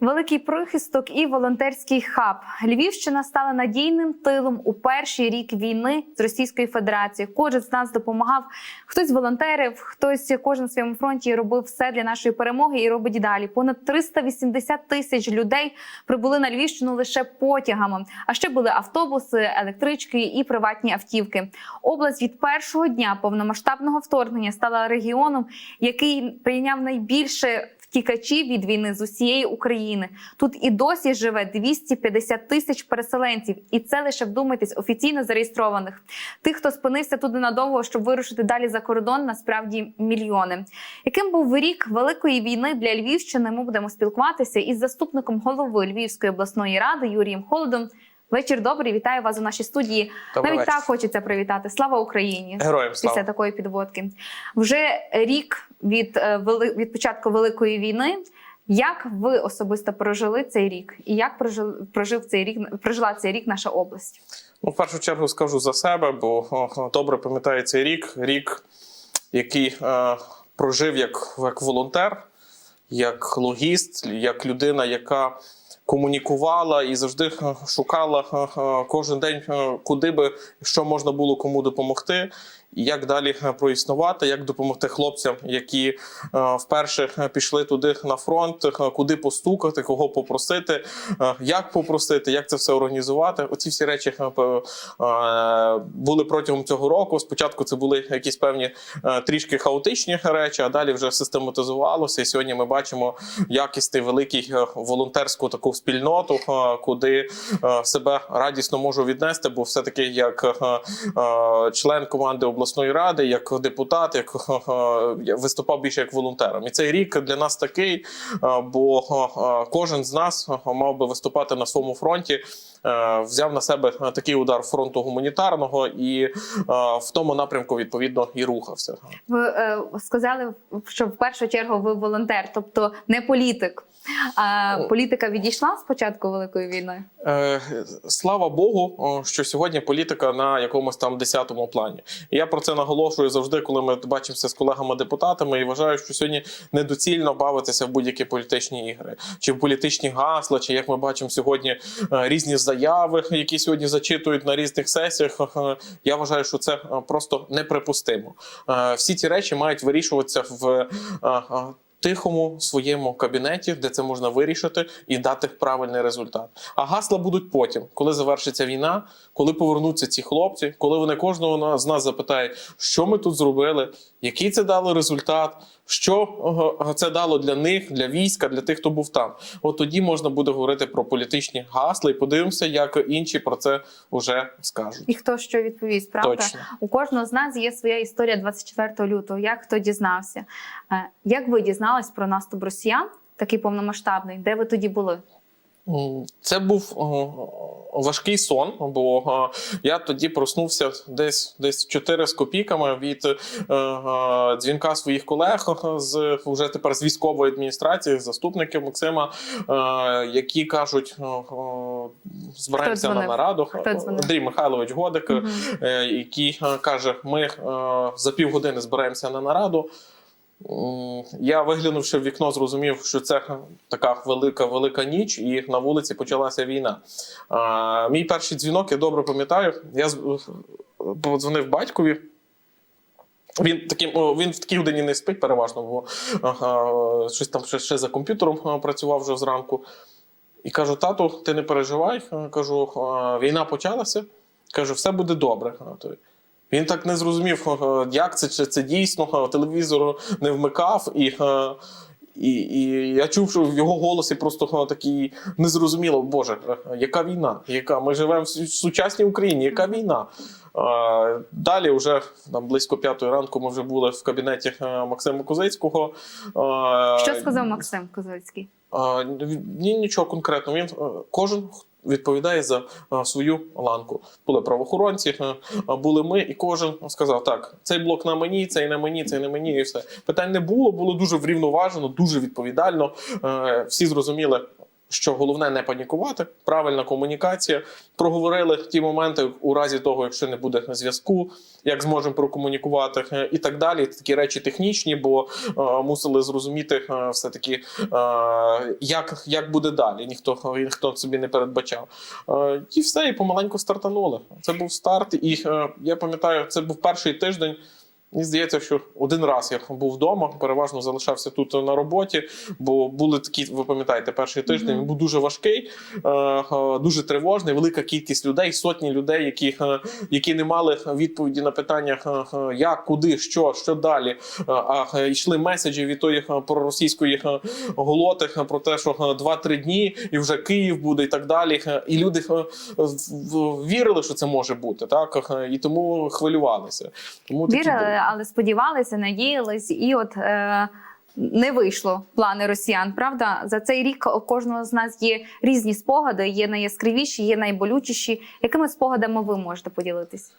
Великий прихисток і волонтерський хаб. Львівщина стала надійним тилом у перший рік війни з Російською Федерацією. Кожен з нас допомагав. Хтось волонтерив, хтось кожен на своєму фронті робив все для нашої перемоги і робить далі. Понад 380 тисяч людей прибули на Львівщину лише потягами. А ще були автобуси, електрички і приватні автівки. Область від першого дня повномасштабного вторгнення стала регіоном, який прийняв найбільше втікачів від війни з усієї України. Тут і досі живе 250 тисяч переселенців, і це лише вдумайтесь офіційно зареєстрованих. Тих, хто спинився тут ненадовго, щоб вирушити далі за кордон, насправді мільйони. Яким був рік великої війни для Львівщини? Ми будемо спілкуватися із заступником голови Львівської обласної ради Юрієм Холодом. Вечір добрий, вітаю вас у нашій студії. Добрий Навіть вечір. так хочеться привітати. Слава Україні! Героям після такої підводки. Вже рік від, е, від початку великої війни. Як ви особисто прожили цей рік, і як прожив, прожив цей рік прожила цей рік наша область? Ну, в першу чергу скажу за себе, бо добре пам'ятаю цей рік. Рік, який е, прожив як, як волонтер, як логіст, як людина, яка комунікувала і завжди е, шукала е, кожен день, куди би що можна було кому допомогти, як далі е, проіснувати, як допомогти хлопцям, які е, вперше е, пішли туди на фронт, куди постукати, кого попросити, як попросити, як це все організувати. Оці всі речі були протягом цього року. Спочатку це були якісь певні трішки хаотичні речі, а далі вже систематизувалося. І сьогодні ми бачимо якісний великий волонтерську таку спільноту, куди себе радісно можу віднести, бо все-таки як е, е, член команди обласної ради, як депутат, як виступав більше як волонтером. І цей рік для нас такий, бо кожен з нас мав би виступати на своєму фронті. Е, Взяв на себе е, такий удар фронту гуманітарного і е, в тому напрямку відповідно і рухався. Ви сказали, що в першу чергу ви волонтер, тобто не політик. А політика відійшла з початку великої війни. Слава Богу, що сьогодні політика на якомусь там десятому плані. Я про це наголошую завжди, коли ми бачимося з колегами-депутатами, і вважаю, що сьогодні недоцільно бавитися в будь-які політичні ігри, чи в політичні гасла, чи як ми бачимо сьогодні різні заяви, які сьогодні зачитують на різних сесіях. Е, Я вважаю, що це е, просто неприпустимо. Е, Всі ці речі мають вирішуватися в. Тихому своєму кабінеті, де це можна вирішити і дати правильний результат. А гасла будуть потім, коли завершиться війна, коли повернуться ці хлопці, коли вони кожного з нас запитають, що ми тут зробили, який це дало результат, що це дало для них, для війська, для тих, хто був там. От тоді можна буде говорити про політичні гасла і подивимося, як інші про це вже скажуть. І хто що відповість, правда? Точно. У кожного з нас є своя історія 24 лютого. Як хто дізнався? Е, Як ви дізнались про наступ росіян, такий повномасштабний? Де ви тоді були? Це був важкий сон, бо е, я тоді проснувся десь десь в 4 з копійками від е, е, дзвінка своїх колег е, з вже тепер з військової адміністрації, заступників Максима, е, які кажуть: е, е, збираємося на нараду. Андрій Михайлович Годик, е, який е, каже: Ми е, за півгодини збираємося на нараду. Я виглянувши в вікно, зрозумів, що це така велика велика ніч, і на вулиці почалася війна. А, мій перший дзвінок, я добре пам'ятаю. Я подзвонив батькові. Він таким він в такій годині не спить переважно, бо ага, щось там ще, ще за комп'ютером працював вже зранку. І кажу: тату, ти не переживай. Кажу, війна почалася. Кажу, все буде добре. Він так не зрозумів, як це, чи це дійсно, а, телевізор не вмикав. І, і, і я чув, що в його голосі просто такий незрозуміло, Боже, яка війна? Яка? Ми живемо в сучасній Україні, яка війна? Далі, вже там близько п'ятої ранку, ми вже були в кабінеті е, Максима Козицького. Що сказав Максим Козицький? Ні, нічого конкретного. Він е, кожен відповідає за е, свою ланку. Були правоохоронці, е, були ми, і кожен сказав: так, цей блок на мені, цей на мені, цей на мені, і все. Питань не було, було дуже врівноважено, дуже відповідально. Е, Всі зрозуміли. Що головне не панікувати, правильна комунікація. Проговорили ті моменти у разі того, якщо не буде зв'язку, як зможемо прокомунікувати, е, і так далі. Такі речі технічні, бо е, мусили зрозуміти е, все таки, е, як, як буде далі. Ніхто ніхто собі не передбачав. Е, і все, і помаленьку стартанули. Це був старт, і е, я пам'ятаю, це був перший тиждень. Мені здається, що один раз я був вдома, переважно залишався тут на роботі, бо були такі, ви пам'ятаєте, перший тиждень він був дуже важкий, е, е, дуже тривожний, велика кількість людей, сотні людей, які, е, які не мали відповіді на питання, як, куди, що, що далі. А йшли меседжі від тої проросійської голоти про те, що е, 2-3 дні і вже Київ буде, і так далі. І люди вірили, що це може бути, так і тому хвилювалися. Тому такі. Але сподівалися, надіялись, і от е, не вийшло плани росіян. Правда, за цей рік у кожного з нас є різні спогади, є найяскравіші, є найболючіші. Якими спогадами ви можете поділитись?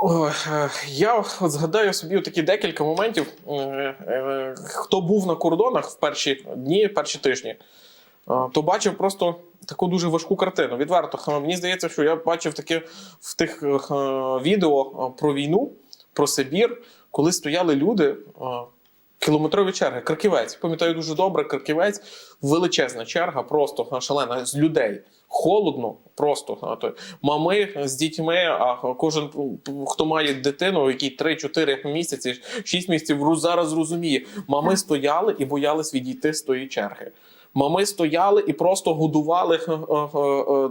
Ой, е, я от згадаю собі такі декілька моментів. Е, е, Хто був на кордонах в перші дні, перші тижні, то бачив просто таку дуже важку картину. Відверто, мені здається, що я бачив таке в тих відео про війну, про Сибір, коли стояли люди. Кілометрові черги, Краківець. Пам'ятаю дуже добре, Краківець, величезна черга, просто шалена з людей. Холодно, просто мами з дітьми. А кожен хто має дитину, який 3-4 місяці, 6 місяців зараз розуміє. Мами стояли і боялись відійти з тої черги. Мами стояли і просто годували е, е, е,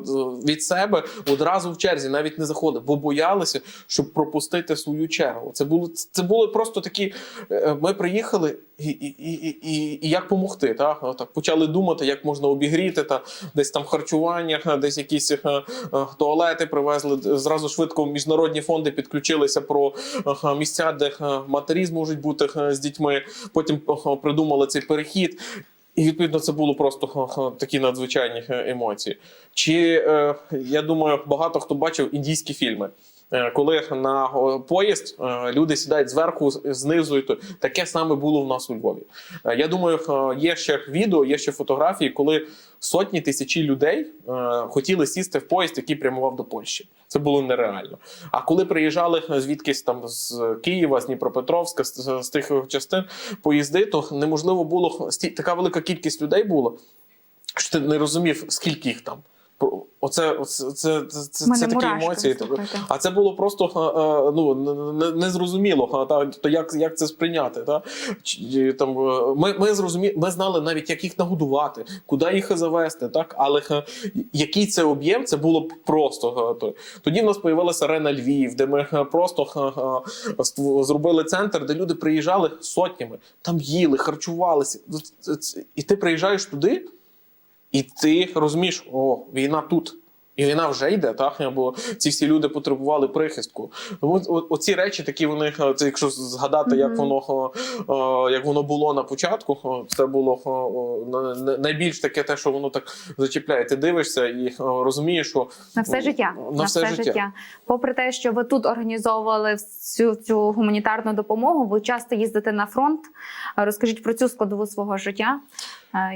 від себе одразу в черзі, навіть не заходили, бо боялися, щоб пропустити свою чергу. Це було це були просто такі. Ми приїхали і, і, і, і, і як допомогти. Так? так почали думати, як можна обігріти та десь там харчування, десь якісь е, е, туалети привезли. Зразу швидко міжнародні фонди підключилися про е, місця, де матері зможуть бути з дітьми. Потім придумали цей перехід. І відповідно це було просто такі надзвичайні емоції. Чи я думаю, багато хто бачив індійські фільми. Е, Коли на поїзд е, люди сідають зверху, знизу, то таке саме було в нас у Львові. Е, Я думаю, є ще відео, є ще фотографії, коли сотні тисячі людей хотіли сісти в поїзд, який прямував до Польщі. Це було нереально. А коли приїжджали звідкись там з Києва, з Дніпропетровська, з, з- тих частин поїзди, то неможливо було така велика кількість людей було, що ти не розумів, скільки їх там. Оце, оце це, це, це, такі емоції. слухайте. А це було просто е, е, ну незрозуміло. Та то як, як це сприйняти? Та там е, ми, ми зрозумі, ми знали навіть, як їх нагодувати, куди їх завести, так але який це об'єм, це було просто. Тоді в нас появилася арена Львів, де ми просто зробили центр, де люди приїжджали сотнями, там їли, харчувалися. І ти приїжджаєш туди. І ти розумієш, о, війна тут. І війна вже йде, так? Бо ці всі люди потребували прихистку. Тому оці речі, такі вони, е, це якщо згадати, як воно е, як воно було на початку, е, це було о, на- на- найбільш таке, те, що воно так зачіпляє. Ти дивишся і розумієш, що На все життя. На все життя. Попри те, що ви тут організовували всю цю гуманітарну допомогу, ви часто їздите на фронт. Розкажіть про цю складову свого життя,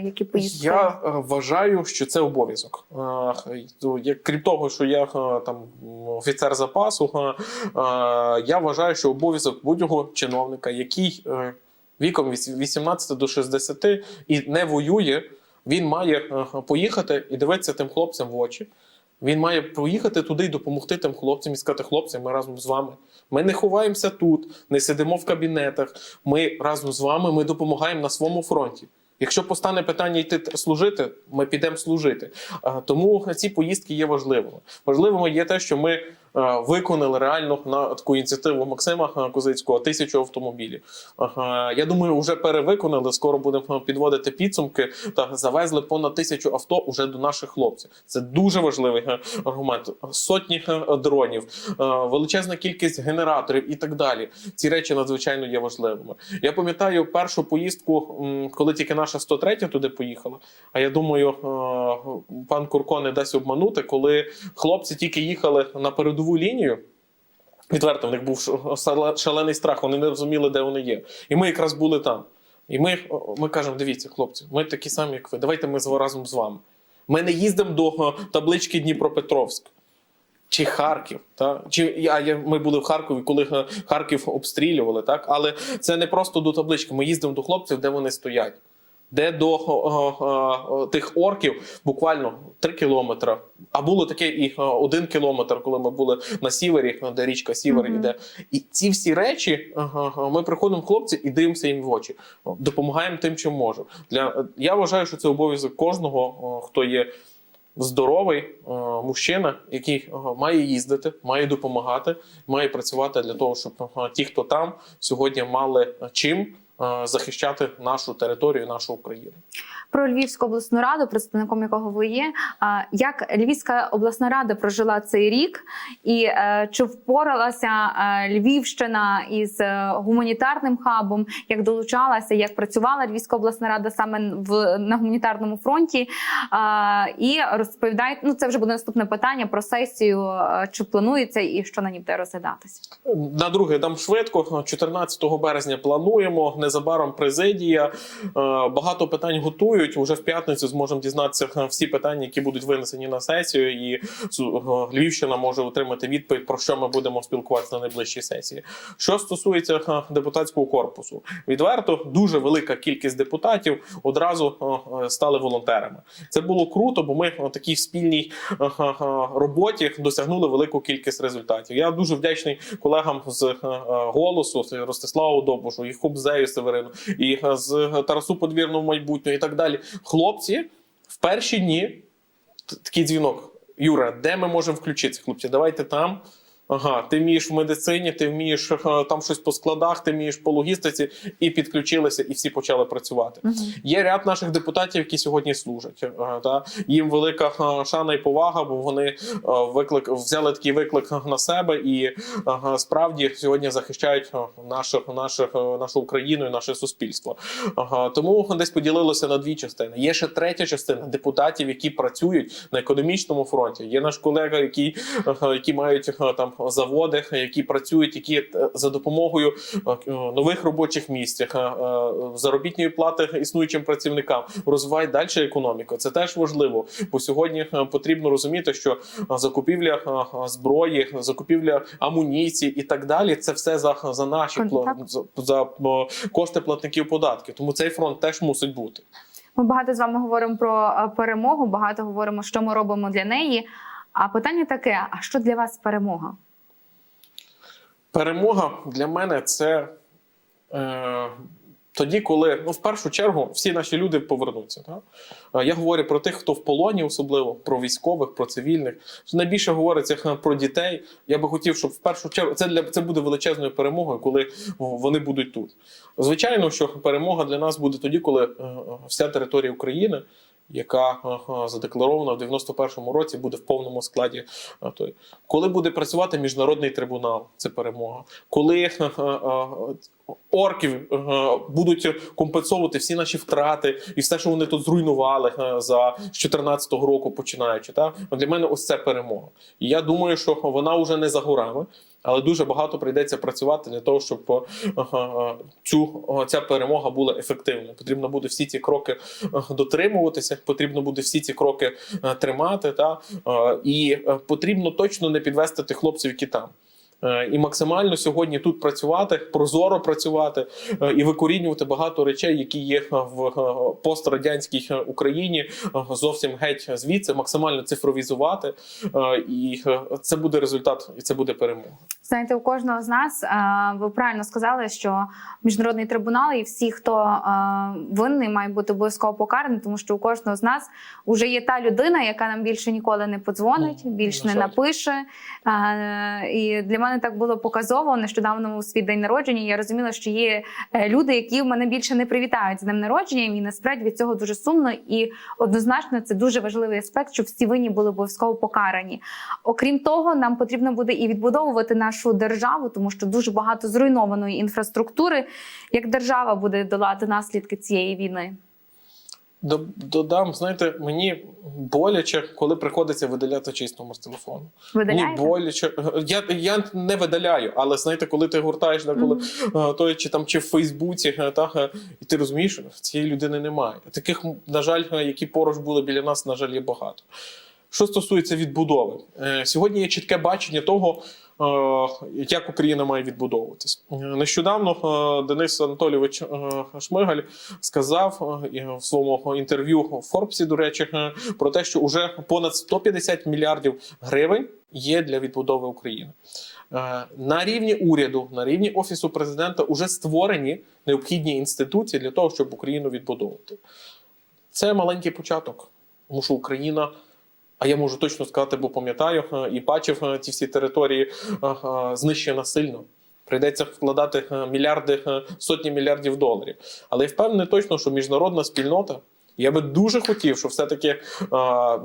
які поїздки. Я е, вважаю, що це обов'язок. Е, Крім того, що я е, там офіцер запасу, я вважаю, що обов'язок будь-якого чиновника, який віком від 18 до 60 і не воює, він має поїхати і дивитися тим хлопцям в очі. Він має поїхати туди і допомогти тим хлопцям і сказати, хлопці, ми разом з вами. Ми не ховаємося тут, не сидимо в кабінетах. Ми разом з вами ми допомагаємо на своєму фронті. Якщо постане питання йти служити, ми підемо служити. Тому ці поїздки є важливими. Важливими є те, що ми виконали реально на таку ініціативу Максима е, Козицького тисячу автомобілів. Я думаю, вже перевиконали. Скоро будемо підводити підсумки. Та завезли понад тисячу авто уже до наших хлопців. Це дуже важливий е, аргумент. Сотні е, дронів, е, величезна кількість генераторів і так далі. Ці речі надзвичайно є важливими. Я пам'ятаю першу поїздку, коли тільки наша 103 туди поїхала. А я думаю, е, пан Курко не дасть обманути, коли хлопці тільки їхали на передову лінію. Відверто, в них був шалений страх, вони не розуміли, де вони є. І ми якраз були там. І ми, ми кажемо: дивіться, хлопці, ми такі самі, як ви. Давайте ми разом з вами. Ми не їздимо до таблички Дніпропетровськ. Чи Харків, та чи я ми були в Харкові, коли Харків обстрілювали, так але це не просто до таблички. Ми їздимо до хлопців, де вони стоять, де до о, о, о, тих орків буквально 3 кілометри. А було таке і один кілометр, коли ми були на сівері, де річка Сівер іде. І ці всі речі ми приходимо хлопці і дивимося їм в очі. Допомагаємо тим, чим можемо. Для я вважаю, що це обов'язок кожного, хто є здоровий е, мужчина, який е, має їздити, має допомагати, має працювати для того, щоб е, ті, хто там сьогодні мали чим е, захищати нашу територію, нашу Україну. Про Львівську обласну раду, представником якого ви є. Як Львівська обласна рада прожила цей рік, і е, чи впоралася е, Львівщина із е, гуманітарним хабом? Як долучалася, як працювала Львівська обласна рада саме в на гуманітарному фронті? І розповідайте, ну це вже буде наступне питання про сесію. Чи планується і що на ній буде розглядатися? На друге дам швидко. 14 березня плануємо. Незабаром президія. Багато питань готують. Уже в п'ятницю зможемо дізнатися е, всі питання, які будуть винесені на сесію. І е, Львівщина може отримати відповідь, про що ми будемо спілкуватися на найближчій сесії. Що стосується е, депутатського корпусу, відверто дуже велика кількість депутатів одразу стали волонтерами. Це було круто, бо ми в такій спільній роботі досягнули велику кількість результатів. Я дуже вдячний колегам з голосу Ростиславу Добушу, і Хубзею Северину, і з Тарасу Подвірному майбутнього, і так далі. Хлопці в перші дні такий дзвінок. Юра, де ми можемо включитися? Хлопці, давайте там. Ага, ти вмієш в медицині, ти вмієш е, там щось по складах, ти вмієш по логістиці, і підключилися, і всі почали працювати. Є ряд наших депутатів, які сьогодні служать. Е, Та їм велика е, шана і повага, бо вони виклик взяли такий виклик на себе і справді сьогодні захищають нашу, нашу, нашу Україну і наше суспільство. Тому десь поділилося на дві частини. Є ще третя частина депутатів, які працюють на економічному фронті. Є наш колега, які, е, які мають там заводи, які працюють, які е, за допомогою е, нових робочих місць, е, заробітної плати існуючим працівникам розвивають далі економіку. Це теж важливо, бо сьогодні потрібно розуміти, що закупівля зброї, закупівля амуніції і так далі. Це все за, за наші за, за кошти платників податків. Тому цей фронт теж мусить бути. Ми багато з вами говоримо про перемогу, багато говоримо, що ми робимо для неї. А питання таке: а що для вас перемога? Перемога для мене це е, тоді, коли ну, в першу чергу всі наші люди повернуться. Так? Е, Я говорю про тих, хто в полоні, особливо про військових, про цивільних. Найбільше говориться про дітей. Я би хотів, щоб в першу чергу це для це буде величезною перемогою, коли вони будуть тут. Звичайно, що перемога для нас буде тоді, коли е, вся територія України. Яка е, е, задекларована в 91-му році буде в повному складі е. Коли буде працювати міжнародний трибунал, це перемога. Коли орків будуть компенсовувати всі наші втрати і все, що вони тут зруйнували за з 14-го року, починаючи, та для мене ось це перемога. І я думаю, що вона вже не за горами. Але дуже багато прийдеться працювати для того, щоб е, е, цю ця перемога була ефективною. Потрібно буде всі ці кроки е, дотримуватися. Потрібно буде всі ці кроки тримати. Та і потрібно точно не підвести тих хлопців, які там. Е, І максимально сьогодні тут працювати, прозоро працювати е, і викорінювати багато речей, які є в е, пострадянській е, Україні, зовсім геть звідси, максимально цифровізувати. І це буде результат, і це буде перемога. Знаєте, у кожного з нас е, ви правильно сказали, що міжнародний трибунал і всі, хто е, винний, має бути обов'язково покараний, тому що у кожного з нас вже є та людина, яка нам більше ніколи не подзвонить, Ну, більше не напише. Е, І для мене так було показово нещодавно у свій день народження. Я розуміла, що є люди, які мене більше не привітають з днем народження, і насправді від цього дуже сумно. І однозначно це дуже важливий аспект, щоб всі винні були обов'язково покарані. Окрім того, нам потрібно буде і відбудовувати нашу державу, тому що дуже багато зруйнованої інфраструктури. Як держава буде долати наслідки цієї війни? Додам, знаєте, мені боляче, коли приходиться видаляти чийсь номер з телефону. Мені боляче. Я, я не видаляю, але знаєте, коли ти гуртаєш на коли е, той чи там чи в Фейсбуці, е, та, е, і ти розумієш, що цієї людини немає. Таких, на жаль, які поруч були біля нас, на жаль, є багато. Що стосується відбудови, сьогодні є чітке бачення того, як Україна має відбудовуватись. Е, Нещодавно е, Денис Анатолійович е, Шмигаль сказав е, в своєму інтерв'ю в Форбсі, до речі, е, про те, що вже понад 150 мільярдів гривень є для відбудови України. Е, На рівні уряду, на рівні офісу президента вже створені необхідні інституції для того, щоб Україну відбудовувати. Це маленький початок, тому що Україна. А я можу точно сказати, бо пам'ятаю е, і бачив е, ці всі території е, знищена сильно. Прийдеться вкладати мільярди, сотні мільярдів доларів. Але я впевнений точно, що міжнародна спільнота. Я би дуже хотів, щоб все-таки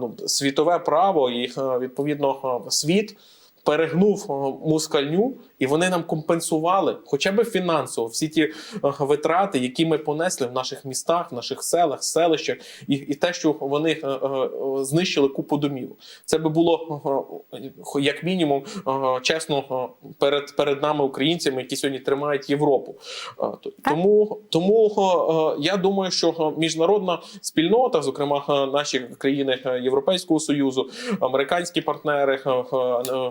ну, світове право і відповідно світ перегнув мускальню, і вони нам компенсували хоча б фінансово всі ті е, витрати, які ми понесли в наших містах, в наших селах, селищах, і, і те, що вони е, е, знищили купу домів. Це би було як мінімум чесно перед, перед нами, українцями, які сьогодні тримають Європу. Тому, тому я думаю, що міжнародна спільнота, зокрема наші країни Європейського союзу, американські партнери,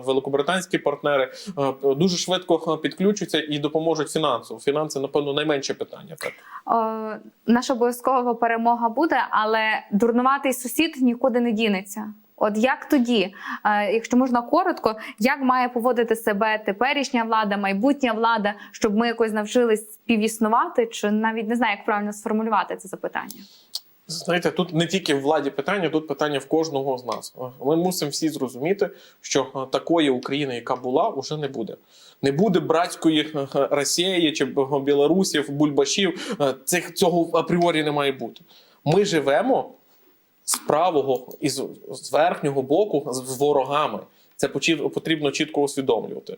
великобританські партнери е, дуже швидко е, підключаться і допоможуть фінансово. Фінанси, напевно, найменше питання. Так. О, наша обов'язкова перемога буде, але дурнуватий сусід нікуди не дінеться. От як тоді, е, якщо можна коротко, як має поводити себе теперішня влада, майбутня влада, щоб ми якось навчились співіснувати, чи навіть не знаю, як правильно сформулювати це запитання? Знаєте, тут не тільки в владі питання, тут питання в кожного з нас. Ми мусимо всі зрозуміти, що е, такої України, яка була, уже не буде. Не буде братської е, Росії чи Білорусів, Бульбашів. Е, Цих цього апріорі не має бути. Ми живемо з правого і з, верхнього боку з ворогами. Це потрібно чітко усвідомлювати.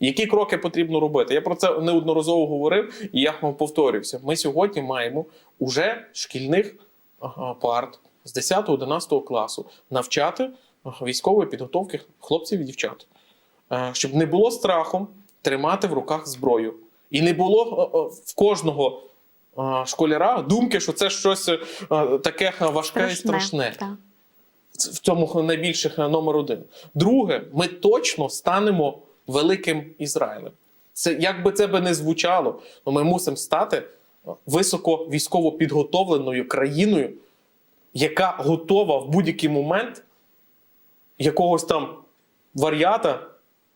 Які кроки потрібно робити? Я про це неодноразово говорив, і я вам повторююся. Ми сьогодні маємо уже шкільних парт з 10-11 класу навчати військової підготовки хлопців і дівчат, Е, щоб не було страхом тримати в руках зброю. І не було е, е, в кожного школяра думки, що це щось таке важке і страшне Так. в цьому найбільше е, номер один. Друге, ми точно станемо великим Ізраїлем. Це як би це би не звучало, але ми мусимо стати високо військово підготовленою країною, яка готова в будь-який момент якогось там варіата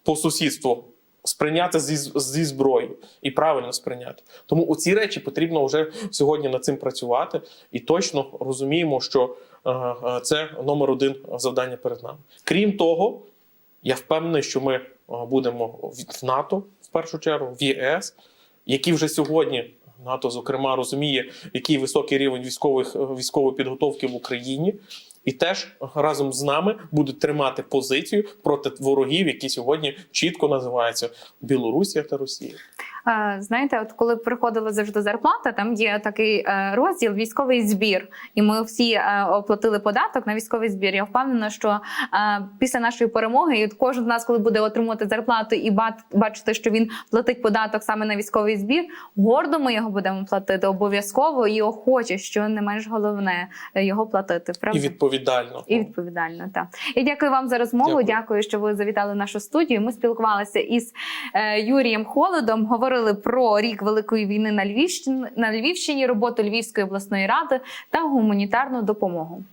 по сусідству сприйняти зі, зі зброєю і правильно сприйняти. Тому у ці речі потрібно вже сьогодні над цим працювати і точно розуміємо, що е, е, це номер один завдання перед нами. Крім того, я впевнений, що ми е, будемо в в НАТО в першу чергу, в ЄС, які вже сьогодні. НАТО, зокрема, розуміє, який високий рівень військових військової підготовки в Україні, і теж разом з нами будуть тримати позицію проти ворогів, які сьогодні чітко називаються Білорусія та Росія. Знаєте, от коли приходила завжди зарплата, там є такий е, розділ військовий збір, і ми всі е, оплатили податок на військовий збір. Я впевнена, що е, після нашої перемоги, і кожен з нас, коли буде отримувати зарплату і бачити, що він платить податок саме на військовий збір, гордо ми його будемо платити обов'язково і охоче, що не менш головне його платити. Правда? І відповідально. І відповідально, так. І дякую вам за розмову. Дякую. Дякую, що ви завітали в нашу студію. Ми спілкувалися із Юрієм Холодом. Говорили про рік Великої війни на Львівщині, на Львівщині, роботу Львівської обласної ради та гуманітарну допомогу.